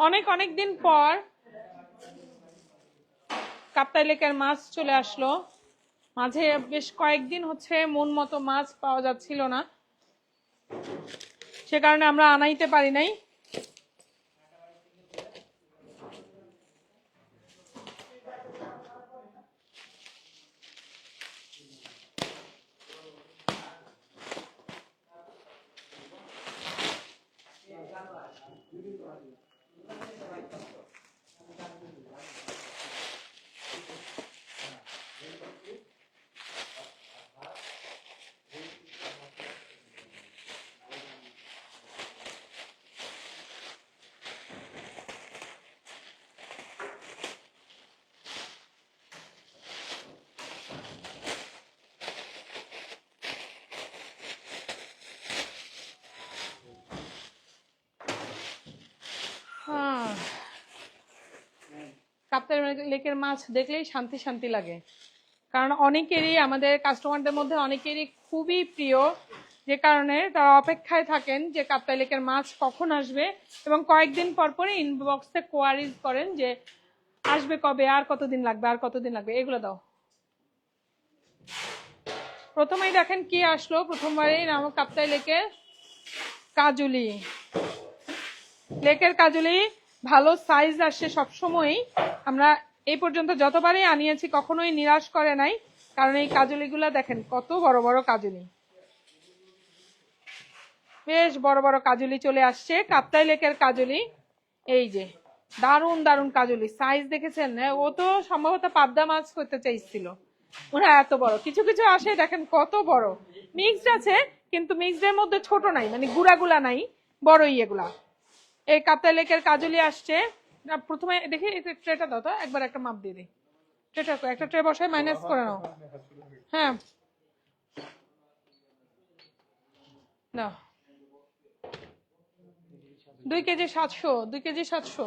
অনেক অনেক দিন পর কাপ্তাই লেকের মাছ চলে আসলো। মাঝে বেশ কয়েকদিন হচ্ছে মন মতো মাছ পাওয়া যাচ্ছিল না। সে কারণে আমরা আনাইতে পারি নাই। কাপ্তাই লেকের মাছ দেখলেই শান্তি শান্তি লাগে। কারণ অনেকেরই আমাদের কাস্টমারদের মধ্যে অনেকেরই খুবই প্রিয়, যে কারণে তারা অপেক্ষায় থাকেন যে কাপ্তাই লেকের মাছ কখন আসবে এবং কয়েকদিন পর পরে ইনবক্সে কোয়ারিজ করেন যে আসবে কবে, আর কতদিন লাগবে, আর কতদিন লাগবে, এগুলো দাও। প্রথমেই দেখেন কি আসলো, প্রথমবারেই নাম কাপ্তাই লেকের কাজুলি। লেকের কাজুলি ভালো সাইজ আসে সবসময়ই। আমরা এই পর্যন্ত যতবারই আনিয়েছি কখনোই নিরাশ করে নাই। কারণ এই কাজুলিগুলা দেখেন কত বড় বড় কাজলি। বেশ বড় বড় কাজলি চলে আসছে কাপ্তাই লেকের কাজলি। এই যে দারুণ দারুণ কাজুলি। সাইজ দেখেছেন? হ্যাঁ, ও তো সম্ভবত পাবদা মাছ করতে চাইছিল। ওরা এত বড়। কিছু কিছু আসে দেখেন কত বড়। মিক্সড আছে কিন্তু মিক্সড এর মধ্যে ছোট নাই মানে গুড়াগুলা নাই বড় ইয়েগুলা। এই কাপ্তাই লেকের কাজুলি আসছে। প্রথমে দেখি ট্রেটা দাও তো, একবার একটা মাপ দিয়ে দিই। ট্রেটা একটা ট্রে বসায় মাইনাস করে নাও। হ্যাঁ। নাও। দুই কেজি সাতশো, দুই কেজি সাতশো।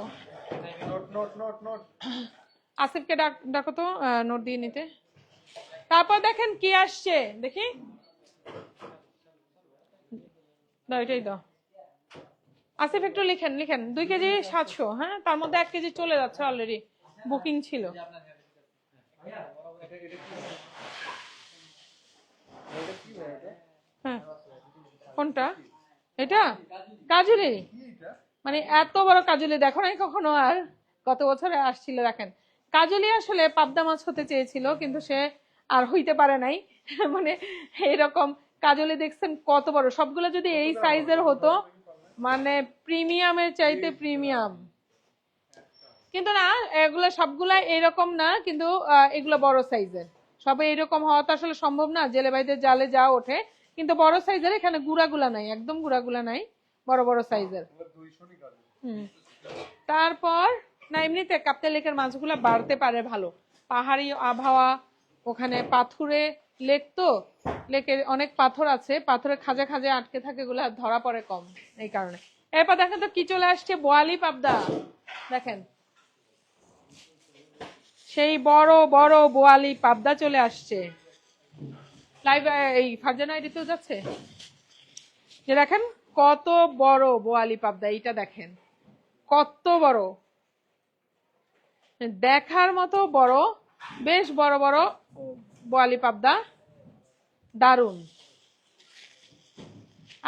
আসিফকে ডাকো তো নোট দিয়ে নিতে। তারপর দেখেন কি আসছে, দেখি। দাও, এটাই দাও। আসিফ একটু লিখেন লিখেন। দুই কেজি সাতশো হ্যাঁ? তার মধ্যে এক কেজি চলে যাচ্ছে অলরেডি বুকিং ছিল। হ্যাঁ কোনটা? এটা? কাজুলি। মানে এত বড় কাজুলি দেখো নাই কখনো আর? গত বছরে আসছিল দেখেন। কাজুলি আসলে পাবদা মাছ হতে চেয়েছিল কিন্তু সে আর হইতে পারে নাই। মানে এইরকম কাজলি দেখছেন কত বড়। সবগুলো যদি এই সাইজের হতো মানে প্রিমিয়ামের চাইতে প্রিমিয়াম। কিন্তু না, এগুলো সবগুলা এরকম না, কিন্তু এগুলো বড় সাইজের। সবে এরকম হওয়া তো আসলে সম্ভব না, জেলে ভাইদের জালে যা ওঠে। কিন্তু বড় সাইজের এখানে গুড়াগুলা নাই, একদম গুড়াগুলা নাই, বড় বড় সাইজের। তারপর, না, এমনিতে কাপ্তাই লেকের মাছগুলো বাড়তে পারে ভালো। পাহাড়ি আবহাওয়া, ওখানে পাথুরে লেক তো, লেকের অনেক পাথর আছে পাথরে খাজে খাজে আটকে থাকে এগুলো ধরা পড়ে কম এই কারণে। এরপর দেখেন তো কি চলে আসছে, বোয়ালি পাবদা। দেখেন। সেই বড় বড় বোয়ালি পাবদা চলে আসছে। লাইভ এই ফারজানা যাচ্ছে? যে দেখেন কত বড় বোয়ালি পাবদা, এইটা দেখেন। কত বড়। দেখার মতো বড়, বেশ বড় বড় বোয়ালি পাবদা দারুণ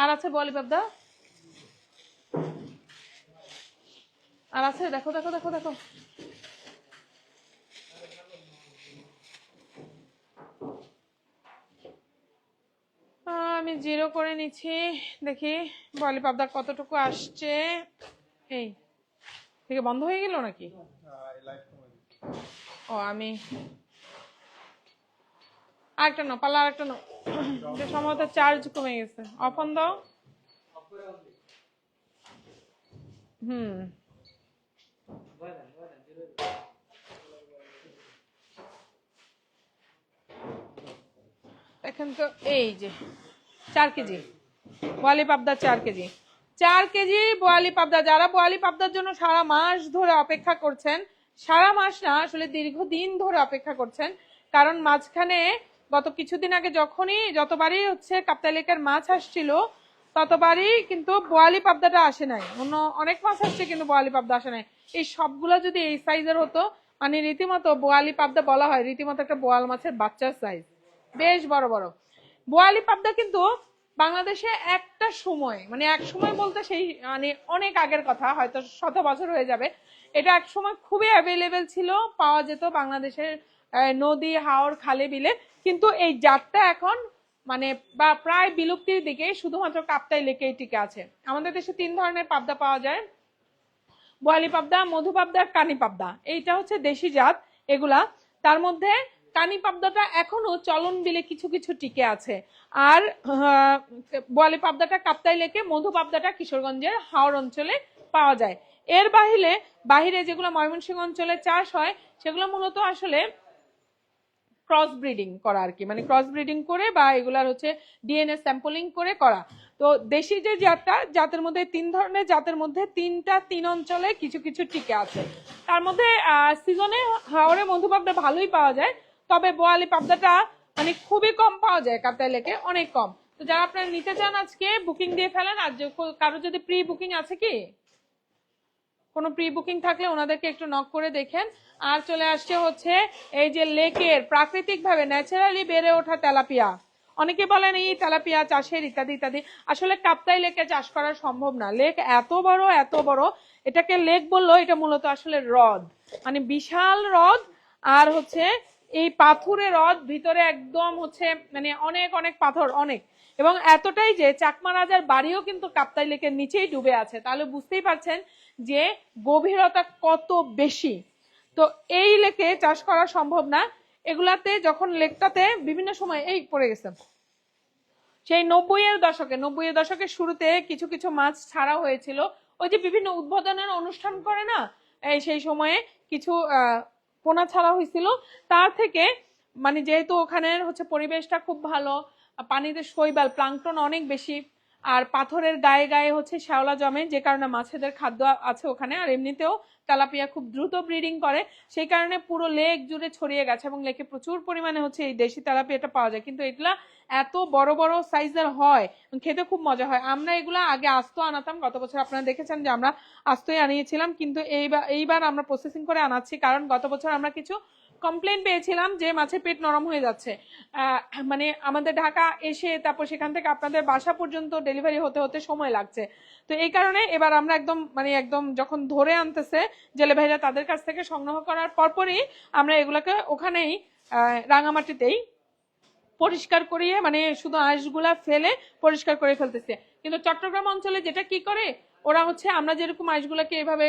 আর আছে বোয়ালি পাবদা? আর আছে দেখো দেখো দেখো দেখো। আমি জিরো করে নিচ্ছি। দেখি বলি পাবদা কতটুকু আসছে? এই থেকে বন্ধ হয়ে গেল নাকি? দিচ্ছি ও আমি আরেকটা নাও পাল্লা আরেকটা নাও। সম্ভবত চার্জ কমে গেছে। অফ অন দাও। হুম। এখন তো এই যে, চার কেজি। বোয়ালি পাবদা চার কেজি। চার কেজি বোয়ালি পাবদা। যারা বোয়ালি পাবদার জন্য সারা মাস ধরে অপেক্ষা করছেন, সারা মাস না, আসলে দীর্ঘদিন ধরে অপেক্ষা করছেন, কারণ মাঝখানে গত কিছুদিন আগে যখনই যতবারই হচ্ছে কাপ্তাই লেকের মাছ আসছিল, ততবারই কিন্তু বোয়ালি পাবদাটা আসে নাই। অন্য অনেক মাছ আসছে কিন্তু বোয়ালি পাবদা আসে নাই। এই সবগুলো যদি এই সাইজের হতো মানে রীতিমতো বোয়ালি পাবদা বলা হয়, রীতিমতো একটা বোয়াল মাছের বাচ্চার সাইজ বেশ বড় বড়। বোয়ালি পাবদা কিন্তু বাংলাদেশে একটা সময় মানে এক সময় বলতে সেই মানে অনেক আগের কথা, হয়তো শত বছর হয়ে যাবে। এটা এক সময় খুবই অ্যাভেলেবেল ছিল, পাওয়া যেত বাংলাদেশের নদী, হাওর, খালে, বিলে। কিন্তু এই জাতটা এখন মানে বা প্রায় বিলুপ্তির দিকে শুধুমাত্র কাপ্তাই লেকেই টিকে আছে। আমাদের দেশে তিন ধরনের পাবদা পাওয়া যায়। বোয়ালি পাবদা, মধু পাবদা আর কানি পাবদা। এইটা হচ্ছে দেশি জাত, এগুলা। তার মধ্যে কানি পাবদাটা এখনও চলন বিলে কিছু কিছু টিকে আছে। আর বোয়ালি পাবদাটা কাপ্তাই লেকে, মধু পাবদাটা কিশোরগঞ্জের হাওড় অঞ্চলে পাওয়া যায়। এর বাহিরে বাহিরে যেগুলো ময়মনসিংহ অঞ্চলে চাষ হয়, সেগুলো মূলত আসলে ক্রস ব্রিডিং করা আর কি। মানে ক্রস ব্রিডিং করে বা এগুলার হচ্ছে ডিএনএ স্যাম্পলিং করে করা। তো দেশি যে জাতটা, জাতের মধ্যে তিন ধরনের, জাতের মধ্যে তিনটা তিন অঞ্চলে কিছু কিছু টিকে আছে। তার মধ্যে সিজনে হাওড়ে মধুপাবদা ভালোই পাওয়া যায়, তবে বোয়ালি পাবদাটা মানে খুবই কম পাওয়া যায় কাপ্তাই লেকে অনেক কম। তো যারা আপনারা নিতে চান আজকে বুকিং দিয়ে ফেলেন, আর কারও যদি প্রি বুকিং আছে কি? কোনো প্রি বুকিং থাকলে ওনাদেরকে একটু নক করে দেখেন। আর চলে আসছে হচ্ছে এই যে লেকের প্রাকৃতিক ভাবে ন্যাচারালি বেড়ে ওঠা তেলাপিয়া। অনেকে বলেন, এই তেলাপিয়া চাষের ইত্যাদি ইত্যাদি। আসলে কাপ্তাই লেকে চাষ করা সম্ভব না। লেক এত বড় এত বড়, এটাকে লেক বলল এটা মূলত আসলে হ্রদ। মানে বিশাল হ্রদ, আর হচ্ছে এই পাথুরে হ্রদ ভিতরে একদম হচ্ছে মানে অনেক অনেক পাথর, অনেক। এবং এতটাই যে চাকমা রাজার বাড়িও কিন্তু কাপ্তাই লেকের নিচেই ডুবে আছে। তাহলে বুঝতেই পারছেন যে গভীরতা কত বেশি? তো এই লেকে চাষ করা সম্ভব না। এগুলাতে যখন লেকটাতে বিভিন্ন সময় এই পড়ে গেছে। সেই নব্বই এর দশকে নব্বই এর দশকের শুরুতে কিছু কিছু মাছ ছাড়া হয়েছিল। ওই যে বিভিন্ন উদ্বোধনের অনুষ্ঠান করে না, এই সেই সময়ে কিছু পোনা ছাড়া হয়েছিল। তার থেকে মানে যেহেতু ওখানের হচ্ছে পরিবেশটা খুব ভালো, পানিতে শৈবাল প্লাঙ্কটন অনেক বেশি আর পাথরের গায়ে গায়ে হচ্ছে শ্যাওলা জমে, যে কারণে মাছেদের খাদ্য আছে ওখানে, আর এমনিতেও তেলাপিয়া খুব দ্রুত ব্রিডিং করে। সেই কারণে পুরো লেক জুড়ে ছড়িয়ে গেছে এবং লেকে প্রচুর পরিমাণে হচ্ছে এই দেশি তেলাপিয়াটা পাওয়া যায়। কিন্তু এগুলা এত বড় বড় সাইজের হয়, খেতে খুব মজা হয়। আমরা এগুলা আগে আস্ত আনাতাম, গত বছর আপনারা দেখেছেন যে আমরা আস্তই আনিয়েছিলাম, কিন্তু এইবার এইবার আমরা প্রসেসিং করে আনাচ্ছি। কারণ গত বছর আমরা কিছু কমপ্লেন পেয়েছিলাম যে মাছের পেট নরম হয়ে যাচ্ছে। মানে আমাদের ঢাকা এসে তারপর সেখান থেকে আপনাদের বাসা পর্যন্ত ডেলিভারি হতে হতে সময় লাগছে। তো এই কারণে এবার আমরা একদম মানে একদম যখন ধরে আনতেছে, জেলে ভাইরা তাদের কাছ থেকে সংগ্রহ করার পরপরই আমরা এগুলোকে ওখানেই রাঙামাটিতেই পরিষ্কার করিয়ে মানে শুধু আঁশগুলা ফেলে পরিষ্কার করে ফেলতেছে। কিন্তু চট্টগ্রাম অঞ্চলে যেটা কি করে, ওরা হচ্ছে আমরা যেরকম আঁশগুলাকে এভাবে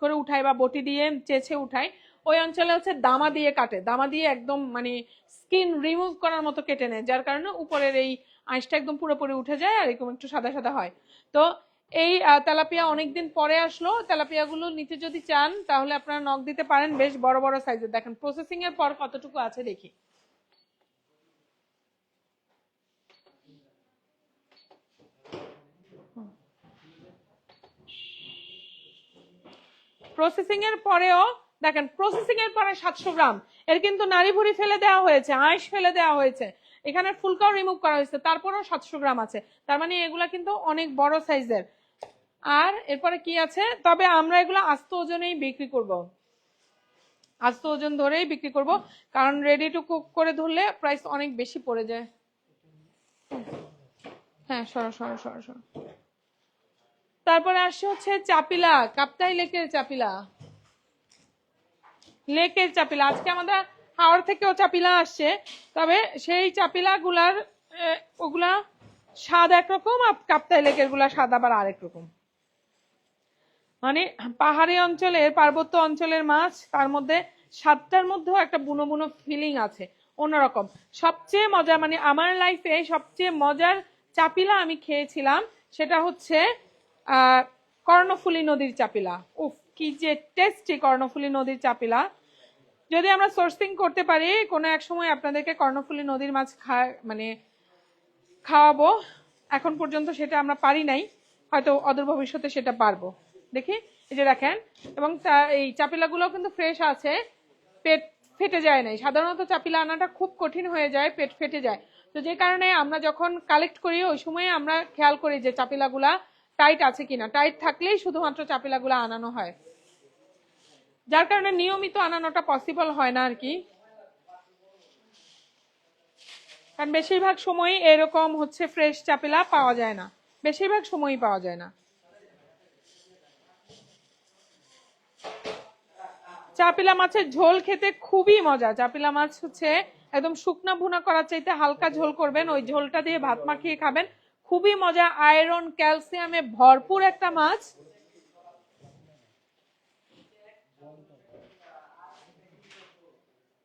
করে উঠাই বা বটি দিয়ে চেঁচে উঠাই ওই অঞ্চলে হচ্ছে দামা দিয়ে কাটে। দামা দিয়ে একদম মানে স্কিন রিমুভ করার মতো কেটে নেয়, যার কারণে উপরের এই আঁশটা একদম পুরোপুরি উঠে যায় আর এরকম একটু সাদা সাদা হয়। তো এই তেলাপিয়া অনেকদিন পরে আসলো। তেলাপিয়াগুলো নিতে যদি চান, তাহলে আপনারা নখ দিতে পারেন বেশ বড় বড় সাইজের দেখেন প্রসেসিং এর পর কতটুকু আছে দেখি। প্রসেসিং এর পরেও দেখেন প্রসেসিং এর পরে সাতশো গ্রাম। এর কিন্তু নারী ভুড়ি ফেলে দেওয়া হয়েছে, আঁশ ফেলে দেওয়া হয়েছে। এখানে ফুলকাও রিমুভ করা হয়েছে, তারপরেও সাতশো গ্রাম আছে। তার মানে এগুলা কিন্তু অনেক বড় সাইজের। আর এরপরে কি আছে? তবে আমরা এগুলো আস্ত ওজনেই বিক্রি করব। আস্ত ওজন ধরেই বিক্রি করব, কারণ রেডি টু কুক করে ধরলে প্রাইস অনেক বেশি পড়ে যায়। হ্যাঁ সরো সরো সরো সরো। তারপরে আসছে হচ্ছে চাপিলা, কাপ্তাই লেকের চাপিলা। লেকের চাপিলা। আজকে আমাদের হাওড় থেকেও চাপিলা আসছে। তবে সেই চাপিলা গুলার ওগুলা স্বাদ একরকম আর কাপ্তাই লেকেরগুলা স্বাদ আবার আরেক রকম। মানে পাহাড়ি অঞ্চলের, পার্বত্য অঞ্চলের মাছ, তার মধ্যে স্বাদটার মধ্যেও একটা বুনো বুনো ফিলিং আছে, অন্যরকম। সবচেয়ে মজা মানে আমার লাইফে সবচেয়ে মজার চাপিলা আমি খেয়েছিলাম, সেটা হচ্ছে কর্ণফুলী নদীর চাপিলা। উফ, কি যে টেস্টি কর্ণফুলী নদীর চাপিলা। যদি আমরা সোর্সিং করতে পারি, কোনো এক সময় আপনাদেরকে কর্ণফুলী নদীর মাছ খা মানে খাওয়াবো। এখন পর্যন্ত সেটা আমরা পারি নাই, হয়তো অদূর ভবিষ্যতে সেটা পারব। দেখি, এই যে দেখেন, এবং এই চাপিলাগুলো কিন্তু ফ্রেশ আছে, পেট ফেটে যায় নাই। সাধারণত চাপিলা আনাটা খুব কঠিন হয়ে যায়, পেট ফেটে যায়। তো যে কারণে আমরা যখন কালেক্ট করি, ওই সময় আমরা খেয়াল করি যে চাপিলাগুলা টাইট আছে কিনা। টাইট থাকলেই শুধুমাত্র চাপিলাগুলা আনানো হয়। যার কারণে নিয়মিত আনানোটা পসিবল হয় না আর কি কারণ বেশিরভাগ সময় এরকম হচ্ছে ফ্রেশ চাপিলা পাওয়া যায় না। বেশিরভাগ সময়ই পাওয়া যায় না। চাপিলা মাছের ঝোল খেতে খুবই মজা। চাপিলা মাছ হচ্ছে একদম শুকনা ভুনা করার চাইতে হালকা ঝোল করবেন, ওই ঝোলটা দিয়ে ভাত মাখিয়ে খাবেন। খুবই মজা। আয়রন, ক্যালসিয়ামে ভরপুর একটা মাছ।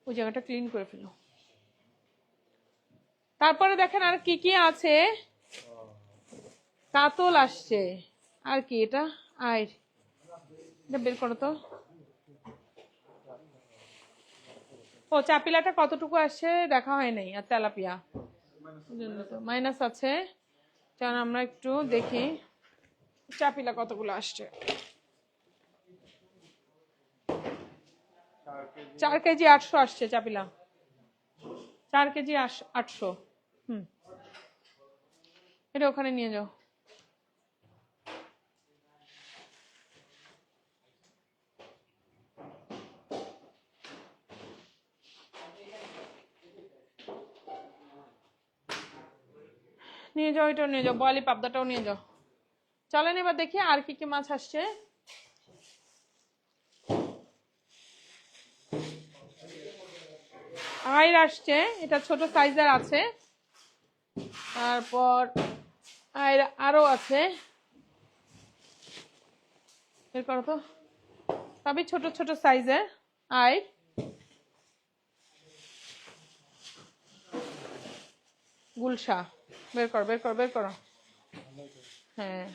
ওই জায়গাটা ক্লিন করে ফেলো। তারপরে দেখেন আর কি কি আছে? কাতল আসছে। আর কি এটা? আয়। এটা বের করো তো। ও, চাপিলাটা কতটুকু আসছে? দেখা হয় নাই। আর তেলাপিয়া? মাইনাস আছে। আমরা একটু দেখি চাপিলা কতগুলো আসছে। চার কেজি আটশো। আসছে, চাপিলা। চার কেজি আটশো। হুম। এটা ওখানে নিয়ে যাও। নিয়ে যাও, এটাও নিয়ে যাও বয়ালি পাবদাটাও নিয়ে যাও। চলেন এবার দেখি আর কি কি মাছ আসছে। আয়ের আসছে। এটা ছোট সাইজের আছে। তারপর আয়ের আরও আছে। বের করো তো। সবই ছোট ছোট সাইজের আয় গুলশা। বের কর বের কর, বের করো। হ্যাঁ।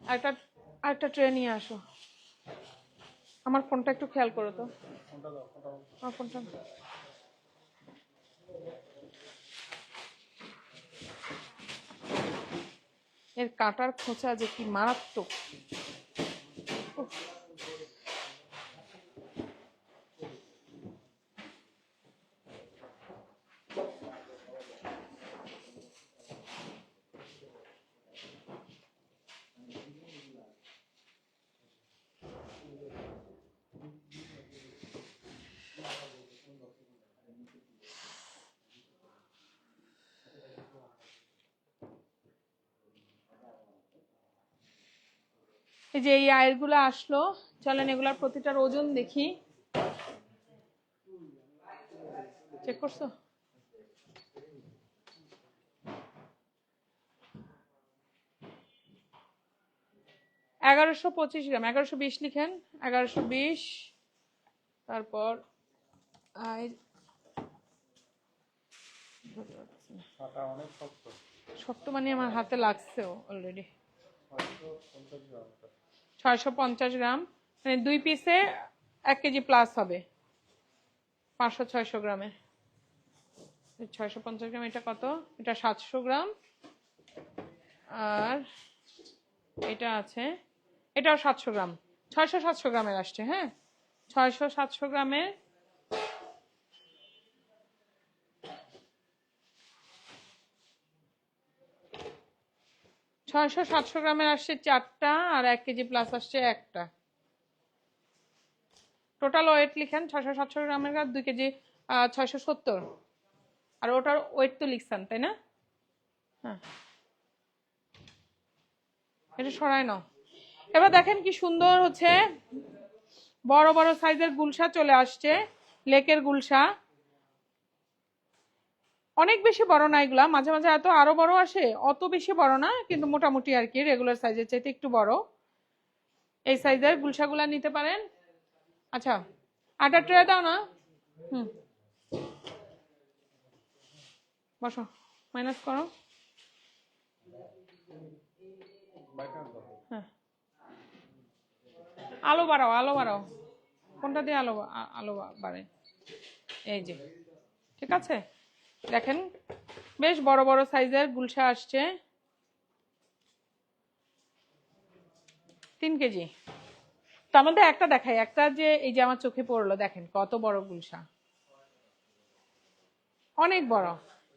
আরেকটা আরেকটা ট্রে নিয়ে আসো। আমার ফোনটা একটু খেয়াল করো তো। আমার ফোনটা এর কাটার খোঁচা যে কি মারাত্মক। এই যে এই আয়েরগুলো আসলো চলেন এগুলার প্রতিটার ওজন দেখি। চেক করছ? এগারোশো পঁচিশ গ্রাম এগারোশো বিশ লিখেন এগারোশো বিশ তারপর শক্ত। শক্ত মানে আমার হাতে লাগছেও অলরেডি হয়তো পঞ্চাশ গ্রাম এটা। ছয়শো পঞ্চাশ গ্রাম। মানে দুই পিসে এক কেজি প্লাস হবে। পাঁচশো ছয়শো গ্রামের ছয়শো পঞ্চাশ গ্রাম এটা কত? এটা সাতশো গ্রাম। আর এটা আছে, এটাও সাতশো গ্রাম। ছয়শো সাতশো গ্রামের আসছে হ্যাঁ? ছয়শো সাতশো গ্রামের ছয়শো সাতশো গ্রামের আসছে চারটা আর এক কেজি প্লাস আসছে একটা। টোটাল ওয়েট লিখেন ছয়শো সাতশো গ্রামের আর দুই কেজি ছয়শো সত্তর। আর ওটার ওয়েট তো লিখছেন, তাই না? হ্যাঁ। এটা সরাই নাও। এবার দেখেন কি সুন্দর হচ্ছে। বড় বড় সাইজের গুলশা চলে আসছে লেকের গুলশা। অনেক বেশি বড় না এগুলা, মাঝে মাঝে এত আরও বড় আসে, অত বেশি বড় না, কিন্তু মোটামুটি আর কি রেগুলার সাইজের চাইতে একটু বড়। এই সাইজের গুলশাগুলা নিতে পারেন। আচ্ছা আটা ট্রে দাও না। হুম। বসো মাইনাস করো। হ্যাঁ। আলো বাড়াও আলো বাড়াও। কোনটা দিয়ে আলো আলো বাড়ে? এই যে, ঠিক আছে? দেখেন, বেশ বড় বড় সাইজের গুলশা আসছে। তিন কেজি। তার মধ্যে একটা দেখাই, একটা যে এই যে আমার চোখে পড়ল, দেখেন কত বড় গুলশা। অনেক বড়।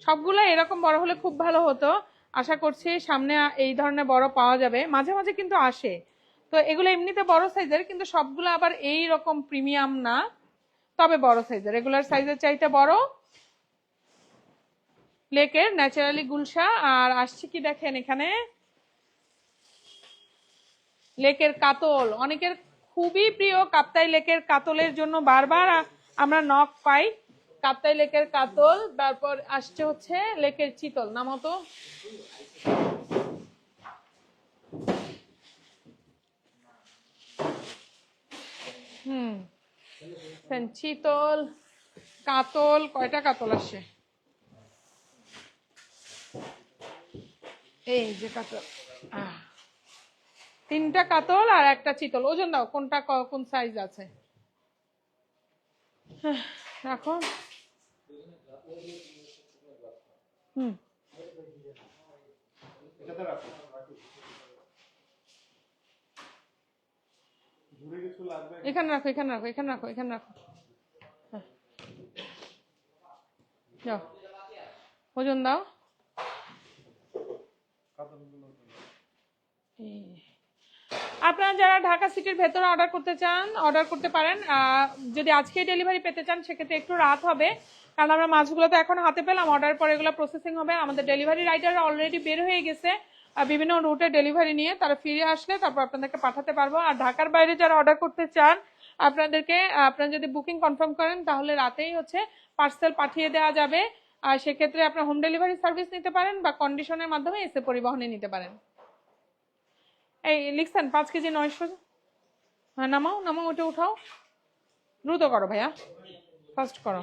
সবগুলো এরকম বড় হলে খুব ভালো হতো। আশা করছি সামনে এই ধরনের বড় পাওয়া যাবে। মাঝে মাঝে কিন্তু আসে। তো এগুলো এমনিতে বড় সাইজের, কিন্তু সবগুলো আবার এই রকম প্রিমিয়াম না। তবে বড় সাইজের। রেগুলার সাইজের চাইতে বড়। লেকের ন্যাচারালি গুলশা, আর আসছে কি দেখেন এখানে? লেকের কাতল। অনেকের খুবই প্রিয় কাপ্তাই লেকের কাতলের জন্য বারবার আমরা নখ পাই। কাপ্তাই লেকের কাতল, তারপর আসছে হচ্ছে লেকের চিতল। নাম তো। হুম। চিতল, কাতল, কয়টা কাতল আসছে? এই যে কাতল। তিনটা কাতল আর একটা চিতল। ওজন দাও কোনটা কোন সাইজ আছে? রাখো। হুম। এখানে রাখো এখানে রাখো এখানে রাখো এখানে রাখো। হ্যাঁ। যাও। ওজন দাও। আপনারা যারা ঢাকা সিটির ভেতরে অর্ডার করতে চান অর্ডার করতে পারেন। যদি আজকে ডেলিভারি পেতে চান, সেক্ষেত্রে একটু রাত হবে। কারণ আমরা মাছগুলো তো এখন হাতে পেলাম অর্ডার পরে এগুলো প্রসেসিং হবে। আমাদের ডেলিভারি রাইডার অলরেডি বের হয়ে গেছে। বিভিন্ন রুটে ডেলিভারি নিয়ে তারা ফিরে আসলে তারপর আপনাদেরকে পাঠাতে পারব। আর ঢাকার বাইরে যারা অর্ডার করতে চান, আপনাদেরকে, আপনারা যদি বুকিং কনফার্ম করেন, তাহলে রাতেই হচ্ছে পার্সেল পাঠিয়ে দেওয়া যাবে। আর সেক্ষেত্রে আপনার হোম ডেলিভারি সার্ভিস নিতে পারেন বা কন্ডিশনের মাধ্যমে এসে পরিবহনে নিতে পারেন। এই, লিখছেন, পাঁচ কেজি নয়শো। হ্যাঁ নামাও নামাও, ওটা উঠাও। দ্রুত করো ভাইয়া। ফার্স্ট করো।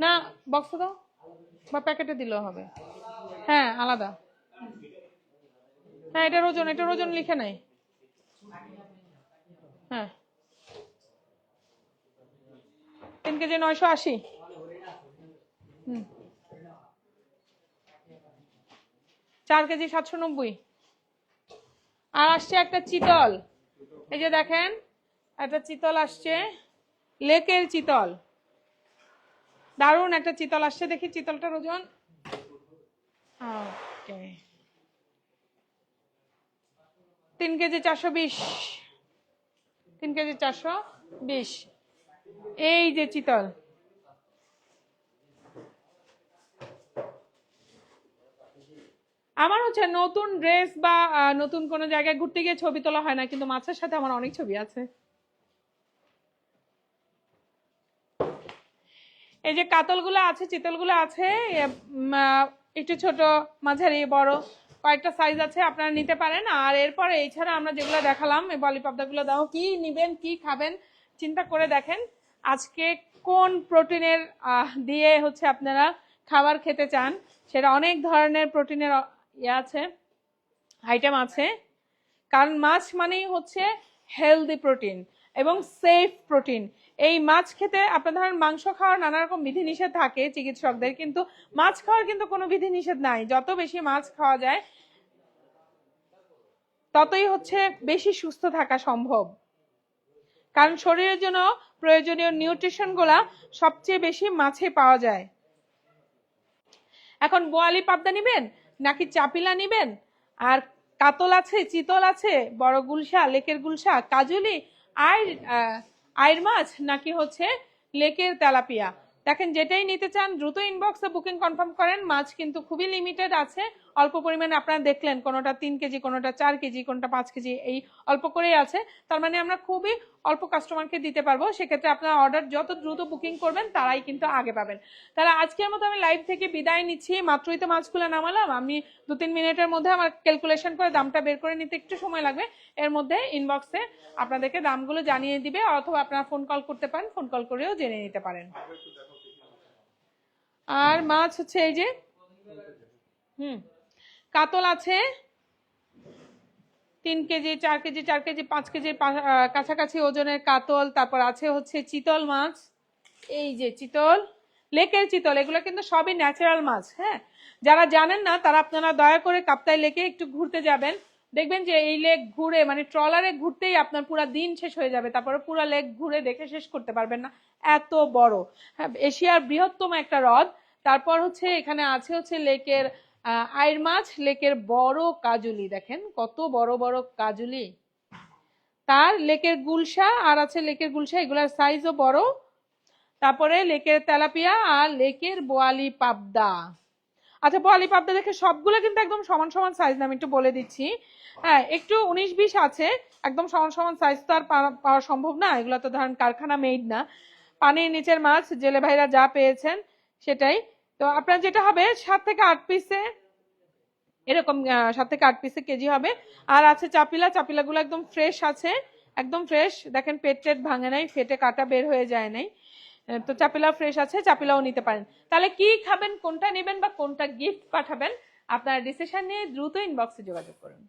না বক্স দাও। বা প্যাকেটে দিলেও হবে। হ্যাঁ আলাদা। হ্যাঁ এটার ওজন এটার ওজন লিখে নাই। হ্যাঁ। তিন কেজি নয়শো আশি? হুম। চার কেজি সাতশো নব্বই। আর আসছে একটা চিতল। এই যে দেখেন, একটা চিতল আসছে, লেকের চিতল। দারুণ একটা চিতল আসছে, দেখি চিতলটার ওজন। তিন কেজি চারশো বিশ। তিন কেজি চারশো বিশ। এই যে চিতল। আমার হচ্ছে নতুন ড্রেস বা নতুন কোনো জায়গায় ঘুরতে গিয়ে ছবি তোলা হয় না, কিন্তু মাছের সাথে আমার অনেক ছবি আছে। এই যে কাতলগুলো আছে, চিতলগুলো আছে একটু ছোট, মাঝারি, বড়, কয়েকটা সাইজ আছে, আপনারা নিতে পারেন। আর এরপরে এছাড়া আমরা যেগুলো দেখালাম, এই বলি দাও, কি নিবেন, কি খাবেন, চিন্তা করে দেখেন। আজকে কোন প্রোটিনের দিয়ে হচ্ছে আপনারা খাবার খেতে চান? সেটা অনেক ধরনের প্রোটিনের ইয়ে আছে আইটেম আছে। কারণ মাছ মানেই হচ্ছে হেলদি প্রোটিন এবং সেফ প্রোটিন এই মাছ খেতে আপনার ধরেন মাংস খাওয়ার নানা রকম বিধিনিষেধ থাকে চিকিৎসকদের, কিন্তু মাছ খাওয়ার কিন্তু কোনো বিধিনিষেধ নাই। যত বেশি মাছ খাওয়া যায়, ততই হচ্ছে বেশি সুস্থ থাকা সম্ভব। কারণ শরীরের জন্য প্রয়োজনীয় নিউট্রিশনগুলা সবচেয়ে বেশি মাছে পাওয়া যায়। এখন বোয়ালি পাবদা নিবেন নাকি চাপিলা নিবেন? আর কাতল আছে, চিতল আছে, বড় গুলশা, লেকের গুলশা, কাজুলি আর আয়ের মাছ নাকি হচ্ছে লেকের তেলাপিয়া? দেখেন, যেটাই নিতে চান, দ্রুত ইনবক্সে বুকিং কনফার্ম করেন। মাছ কিন্তু খুবই লিমিটেড আছে। অল্প পরিমাণে আপনারা দেখলেন কোনোটা তিন কেজি, কোনোটা চার কেজি, কোনোটা পাঁচ কেজি, এই অল্প করেই আছে। তার মানে আমরা খুবই অল্প কাস্টমারকে দিতে পারব। সেক্ষেত্রে আপনারা অর্ডার যত দ্রুত বুকিং করবেন, তারাই কিন্তু আগে পাবেন। তাহলে আজকের মতো আমি লাইভ থেকে বিদায় নিচ্ছি। মাত্রই তো মাছগুলো নামালাম। আমি দু তিন মিনিটের মধ্যে আমার ক্যালকুলেশন করে দামটা বের করে নিতে একটু সময় লাগবে। এর মধ্যে ইনবক্সে আপনাদেরকে দামগুলো জানিয়ে দিবে, অথবা আপনারা ফোন কল করতে পারেন ফোন কল করেও জেনে নিতে পারেন। আর মাছ হচ্ছে এই যে, হুম। কাতল আছে। তিন কেজি, চার কেজি চার কেজি, পাঁচ কেজির কাছাকাছি ওজনের কাতল। তারপর আছে হচ্ছে চিতল মাছ। এই যে চিতল, লেকের চিতল, এগুলো কিন্তু সবই ন্যাচারাল মাছ হ্যাঁ? যারা জানেন না, তারা আপনারা দয়া করে কাপ্তাই লেকে একটু ঘুরতে যাবেন। দেখবেন যে এই লেক ঘুরে মানে ট্রলারে ঘুরতেই আপনার পুরো দিন শেষ হয়ে যাবে। তারপরে পুরো লেক ঘুরে দেখে শেষ করতে পারবেন না। এত বড়। হ্যাঁ এশিয়ার বৃহত্তম একটা হ্রদ। তারপর হচ্ছে এখানে আছে হচ্ছে লেকের আইর মাছ লেকের বড় কাজুলি, দেখেন কত বড় বড় কাজুলি। তার লেকের গুলশা, আর আছে লেকের গুলশা, এগুলার সাইজও বড়। তারপরে লেকের তেলাপিয়া আর লেকের বোয়ালি পাবদা। আচ্ছা বোয়ালি পাবদা দেখে সবগুলো কিন্তু একদম সমান সমান সাইজ না, আমি একটু বলে দিচ্ছি। হ্যাঁ একটু উনিশ বিশ আছে, একদম সমান সমান সাইজ তো আর পাওয়া সম্ভব না। এগুলো তো ধরেন কারখানা মেড না। পানির নিচের মাছ, জেলে ভাইরা যা পেয়েছেন, সেটাই। তো আপনার যেটা হবে, সাত থেকে আট পিসে এরকম সাত থেকে আট পিসে কেজি হবে। আর আছে চাপিলা, চাপিলাগুলো একদম ফ্রেশ আছে, একদম ফ্রেশ দেখেন, পেট টেট ভাঙে নাই, ফেটে কাটা বের হয়ে যায় নাই। তো চাপিলা ফ্রেশ আছে, চাপিলাও নিতে পারেন। তাহলে কি খাবেন, কোনটা নেবেন বা কোনটা গিফট পাঠাবেন, আপনার ডিসিশন নিয়ে দ্রুত ইনবক্সে যোগাযোগ করুন।